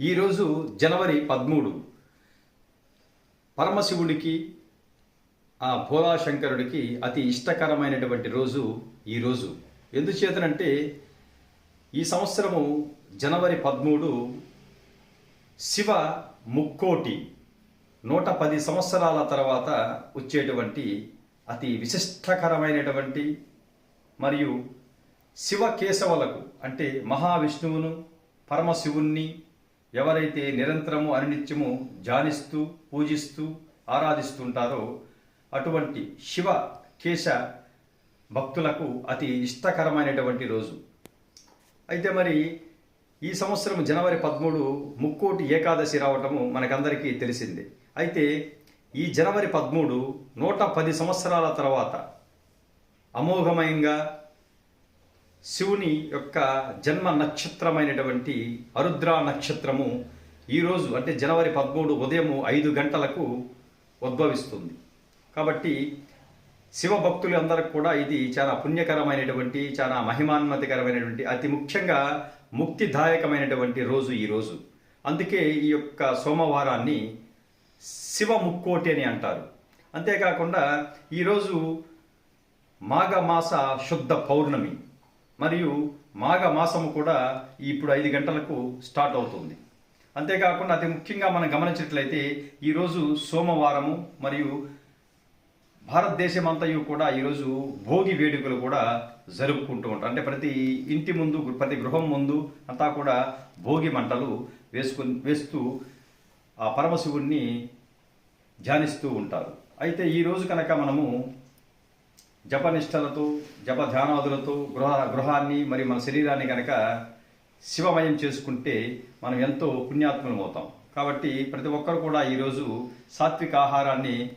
ఈరోజు జనవరి పదమూడు. పరమశివుడికి ఆ భోలాశంకరుడికి అతి ఇష్టకరమైనటువంటి రోజు ఈ రోజు. ఎందుచేతనంటే ఈ సంవత్సరము జనవరి పదమూడు శివ ముక్కోటి నూట పది సంవత్సరాల తర్వాత వచ్చేటువంటి అతి విశిష్టకరమైనటువంటి మరియు శివ కేశవులకు అంటే మహావిష్ణువును పరమశివుణ్ణి ఎవరైతే నిరంతరము అనునిత్యము ధ్యానిస్తూ పూజిస్తూ ఆరాధిస్తుంటారో అటువంటి శివ కేశ భక్తులకు అతి ఇష్టకరమైనటువంటి రోజు. అయితే మరి ఈ సంవత్సరం జనవరి పదమూడు ముక్కోటి ఏకాదశి రావటము మనకందరికీ తెలిసిందే. అయితే ఈ జనవరి పదమూడు నూట పది సంవత్సరాల తర్వాత అమోఘమయంగా శివుని యొక్క జన్మ నక్షత్రమైనటువంటి అరుద్ర నక్షత్రము ఈరోజు అంటే జనవరి పదమూడు ఉదయం ఐదు గంటలకు ఉద్భవిస్తుంది. కాబట్టి శివ భక్తులు అందరికి కూడా ఇది చాలా పుణ్యకరమైనటువంటి చాలా మహిమాన్మతికరమైనటువంటి అతి ముఖ్యంగా ముక్తిదాయకమైనటువంటి రోజు ఈ రోజు అందుకే ఈ యొక్క సోమవారాన్ని శివ ముక్కోటి అని అంటారు. అంతేకాకుండా ఈరోజు మాఘమాస శుద్ధ పౌర్ణమి. మరియు మాఘ మాసము కూడా ఇప్పుడు ఐదు గంటలకు స్టార్ట్ అవుతుంది. అంతేకాకుండా అతి ముఖ్యంగా మనం గమనించినట్లయితే ఈరోజు సోమవారము మరియు భారతదేశం అంతయు కూడా ఈరోజు భోగి వేడుకలు కూడా జరుపుకుంటూ ఉంటారు. అంటే ప్రతి ఇంటి ముందు ప్రతి గృహం ముందు అంతా కూడా భోగి మంటలు వేసుకుని వేస్తూ ఆ పరమశివుణ్ణి ధ్యానిస్తూ ఉంటారు. అయితే ఈ రోజు కనుక మనము జపనిష్టలతో జప ధ్యానాదులతో గృహ గృహాన్ని మరి మన శరీరాన్ని కనుక శివమయం చేసుకుంటే మనం ఎంతో పుణ్యాత్మలం అవుతాం. కాబట్టి ప్రతి ఒక్కరు కూడా ఈరోజు సాత్విక ఆహారాన్ని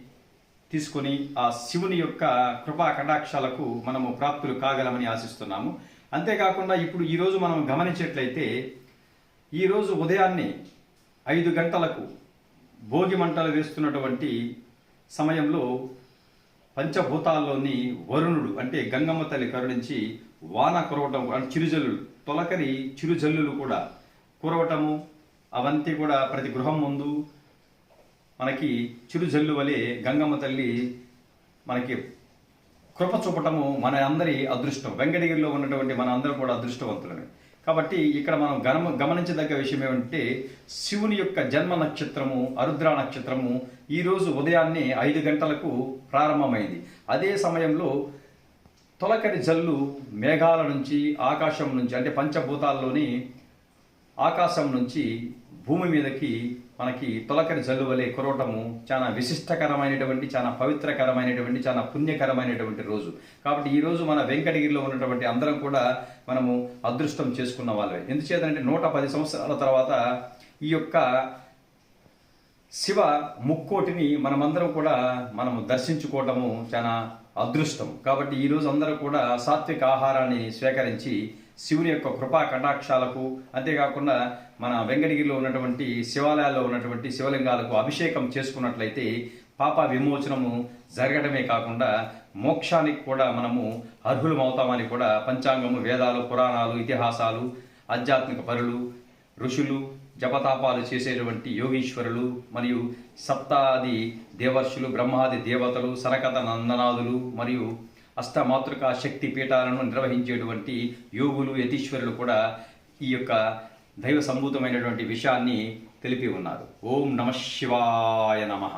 తీసుకొని ఆ శివుని యొక్క కృపా కటాక్షాలకు మనము ప్రాప్తులు కాగలమని ఆశిస్తున్నాము. అంతేకాకుండా ఇప్పుడు ఈరోజు మనం గమనించేట్లయితే ఈరోజు ఉదయాన్నే ఐదు గంటలకు భోగి మంటలు వేస్తున్నటువంటి సమయంలో పంచభూతాల్లోని వరుణుడు అంటే గంగమ్మ తల్లి కరుణించి వాన కురవటం అంటే చిరుజల్లులు తొలకరి చిరుజల్లులు కూడా కురవటము అవంతి కూడా ప్రతి గృహం ముందు మనకి చిరుజల్లు వలె గంగమ్మ తల్లి మనకి కృప చూపటము మన అందరి అదృష్టం. వెంకటగిరిలో ఉన్నటువంటి మన అందరం కూడా అదృష్టవంతులమే కాబట్టి ఇక్కడ మనం గమ గమనించదగ్గ విషయం ఏమంటే శివుని యొక్క జన్మ నక్షత్రము అరుద్ర నక్షత్రము ఈరోజు ఉదయాన్నే ఐదు గంటలకు ప్రారంభమైంది. అదే సమయంలో తొలకరి జల్లు మేఘాల నుంచి ఆకాశం నుంచి అంటే పంచభూతాల్లోని ఆకాశం నుంచి భూమి మీదకి మనకి తొలకరి జల్లు వలె కురవటము చాలా విశిష్టకరమైనటువంటి చాలా పవిత్రకరమైనటువంటి చాలా పుణ్యకరమైనటువంటి రోజు. కాబట్టి ఈరోజు మన వెంకటగిరిలో ఉన్నటువంటి అందరం కూడా మనము అదృష్టం చేసుకున్న వాళ్ళే ఎందుచేతంటే నూట పది సంవత్సరాల తర్వాత ఈ యొక్క శివ ముక్కోటిని మనమందరం కూడా మనము దర్శించుకోవటము చాలా అదృష్టం కాబట్టి ఈ రోజు అందరూ కూడా సాత్విక ఆహారాన్ని స్వీకరించి శివుని యొక్క కృపా కటాక్షాలకు అంతేకాకుండా మన వెంకటగిరిలో ఉన్నటువంటి శివాలయాల్లో ఉన్నటువంటి శివలింగాలకు అభిషేకం చేసుకున్నట్లయితే పాప విమోచనము జరగడమే కాకుండా మోక్షానికి కూడా మనము అర్హులమవుతామని కూడా పంచాంగము వేదాలు పురాణాలు ఇతిహాసాలు ఆధ్యాత్మిక పరులు ఋషులు జపతాపాలు చేసేటువంటి యోగీశ్వరులు మరియు సప్తాది దేవర్షులు బ్రహ్మాది దేవతలు సనకత నందనాదులు మరియు అష్టమాతృక శక్తి పీఠాలను నిర్వహించేటువంటి యోగులు యతీశ్వరులు కూడా ఈ యొక్క దైవ సంభూతమైనటువంటి విషయాన్ని తెలిపి ఉన్నారు. ఓం నమ శివాయ నమః.